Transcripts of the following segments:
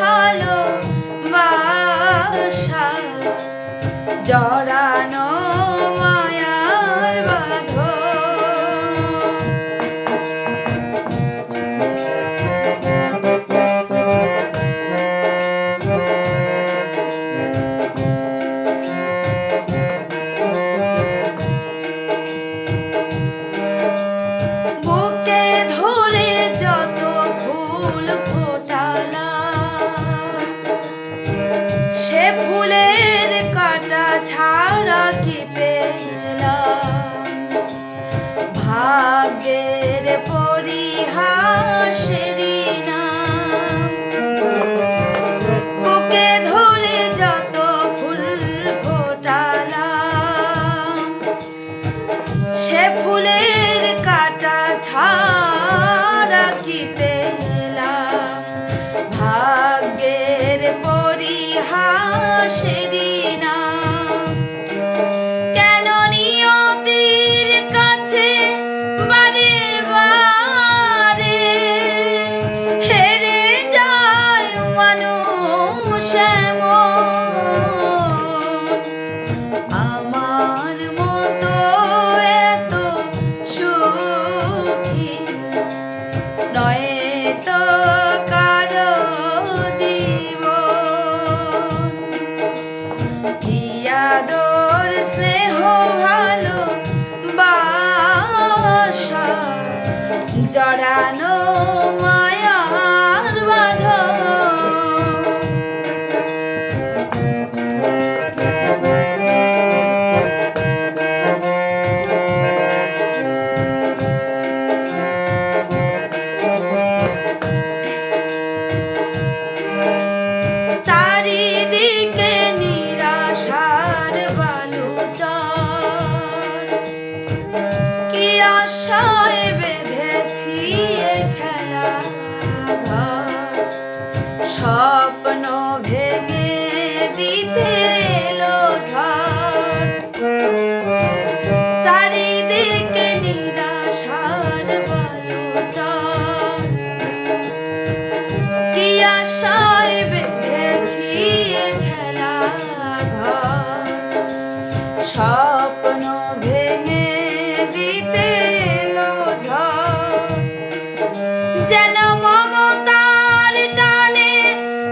ভালো বাসা জল ফুলের কাটা ছাড়া কি ভাগ্যের পরিহাসের বুকে ধরে যত ফুল সে ফুলের কাটা ছাড়া কি আশায় বেঁধেছি খেলা স্বপ্ন ভেঙে দিতে এলো ঝড়। চারিদিকে নিরাশার বলো কি আশা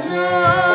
Adonai.